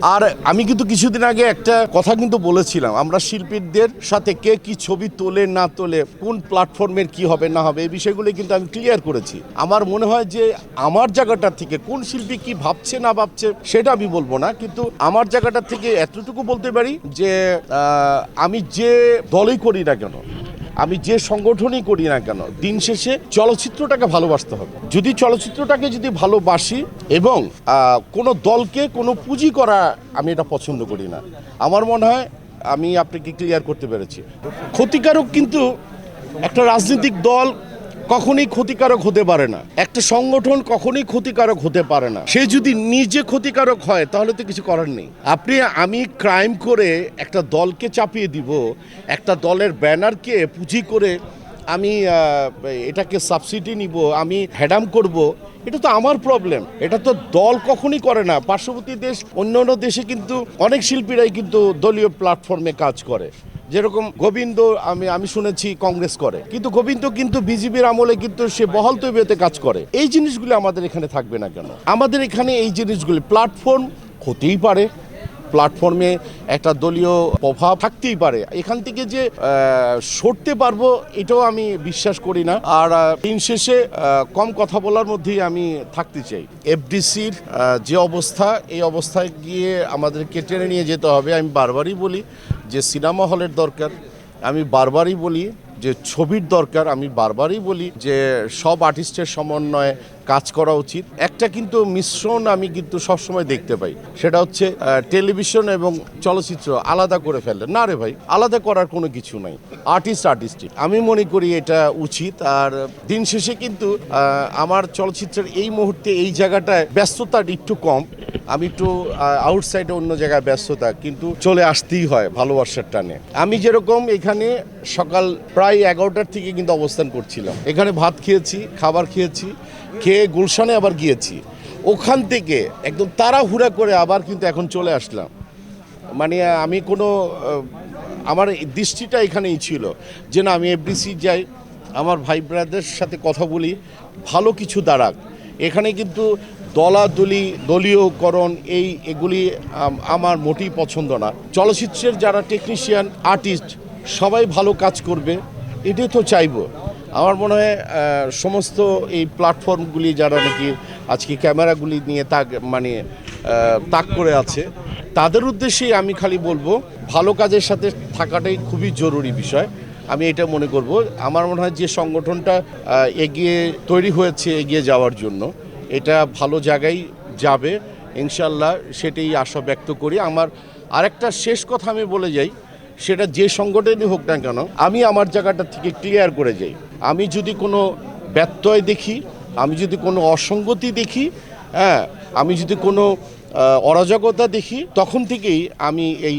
আর আমি কিন্তু কিছুদিন আগে একটা কথা কিন্তু বলেছিলাম, আমরা শিল্পীদের সাথে কে কি ছবি তোলে না তোলে, কোন প্ল্যাটফর্মের কি হবে না হবে, এই বিষয়গুলো কিন্তু আমি ক্লিয়ার করেছি। আমার মনে হয় যে আমার জায়গাটা থেকে কোন শিল্পী কি ভাবছে না ভাবছে, সেটা আমি বলব না, কিন্তু আমার জায়গাটার থেকে এতটুকু বলতে পারি যে আমি যে দলই করি না কেন আমি যে সংগঠনই করি না কেন, দিন শেষে চলচ্চিত্রটাকে ভালোবাসতে হবে। যদি চলচ্চিত্রটাকে যদি ভালোবাসি এবং কোনো দলকে কোনো পুঁজি করা আমি এটা পছন্দ করি না। আমার মনে হয় আমি আপনাকে ক্লিয়ার করতে পেরেছি। ক্ষতিকারক কিন্তু একটা রাজনৈতিক দল কখনোই ক্ষতিকারক হতে পারে না। একটা সংগঠন কখনোই ক্ষতিকারক হতে পারে না। সে যদি নিজে ক্ষতিকারক হয়, তাহলে তো কিছু করার নেই। আপনি, আমি ক্রাইম করে একটা দলকে চাপিয়ে দিব, একটা দলের ব্যানারকে পুঁজি করে আমি এটাকে সাবসিডি নিব, আমি হ্যাডাম করব, এটা তো আমার প্রবলেম এটা তো দল কখনই করে না। পার্শ্ববর্তী দেশ অন্য অন্য দেশে কিন্তু অনেক শিল্পীরাই কিন্তু দলীয় প্ল্যাটফর্মে কাজ করে। যেরকম গোবিন্দ আমি আমি শুনেছি কংগ্রেস করে। কিন্তু গোবিন্দ কিন্তু বিজেপির আমলে কিন্তু সে বহল তৈরিতে কাজ করে। এই জিনিসগুলি আমাদের এখানে থাকবে না কেন? আমাদের এখানে এই জিনিসগুলি প্ল্যাটফর্ম হতেই পারে। প্ল্যাটফর্মে একটা দলীয় প্রভাব থাকতেই পারে। এখান থেকে যে সরতে পারব, এটাও আমি বিশ্বাস করি না। আর দিন শেষে কম কথা বলার মধ্যেই আমি থাকতে চাই। এফডিসির যে অবস্থা, এই অবস্থায় গিয়ে আমাদেরকে টেনে নিয়ে যেতে হবে। আমি বারবারই বলি যে সিনেমা হলের দরকার আমি বারবারই বলি যে ছবির দরকার, আমি বারবারই বলি যে সব আর্টিস্টের সমন্বয়ে কাজ করা উচিত। একটা কিন্তু মিশ্রণ আমি কিন্তু সবসময় দেখতে পাই। সেটা হচ্ছে টেলিভিশন এবং চলচ্চিত্র আলাদা করে ফেলে না রে ভাই, আলাদা করার কোনো কিছু নাই। আর্টিস্ট আর্টিস্টই আমি মনে করি এটা উচিত। আর দিন শেষে কিন্তু আমার চলচ্চিত্রের এই মুহূর্তে এই জায়গাটায় ব্যস্ততা একটু কম। আমি একটু আউটসাইডে অন্য জায়গায় ব্যস্ততা, কিন্তু চলে আসতেই হয় ভালোবাসার টানে। আমি যেরকম এখানে সকাল প্রায় এগারোটার থেকে কিন্তু অবস্থান করছিলাম। এখানে ভাত খেয়েছি, খাবার খেয়েছি, খেয়ে গুলশানে আবার গিয়েছি। ওখান থেকে একদম তাড়াহুড়া করে আবার কিন্তু এখন চলে আসলাম। মানে আমি কোনো আমার দৃষ্টিটা এখানেই ছিল যে না, আমি এফডিসি যাই, আমার ভাই ব্রাদের সাথে কথা বলি, ভালো কিছু দাঁড়াক। এখানে কিন্তু দলাদলি, দলীয়করণ, এই এগুলি আমার মোটেই পছন্দ না। চলচ্চিত্রের যারা টেকনিশিয়ান আর্টিস্ট সবাই ভালো কাজ করবে। এটাই তো চাইব। আমার মনে হয় সমস্ত এই প্ল্যাটফর্মগুলি যারা নাকি আজকে ক্যামেরাগুলি নিয়ে তাক মানে তাক করে আছে, তাদের উদ্দেশ্যেই আমি খালি বলব, ভালো কাজের সাথে থাকাটাই খুবই জরুরি বিষয়। আমি এটা মনে করব, আমার মনে হয় যে সংগঠনটা এগিয়ে তৈরি হয়েছে এগিয়ে যাওয়ার জন্য, এটা ভালো জায়গায় যাবে, ইনশাল্লাহ সেটাই আশা ব্যক্ত করি। আমার আরেকটা শেষ কথা আমি বলে যাই সেটা যে সংগঠনই হোক না কেন, আমি আমার জায়গাটা থেকে ক্লিয়ার করে যাই। আমি যদি কোনো ব্যত্যয় দেখি, আমি যদি কোনো অসঙ্গতি দেখি হ্যাঁ আমি যদি কোনো অরাজকতা দেখি, তখন থেকেই আমি এই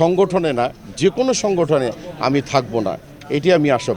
সংগঠনে না, যে কোনো সংগঠনে আমি থাকব না। এটি আমি আশা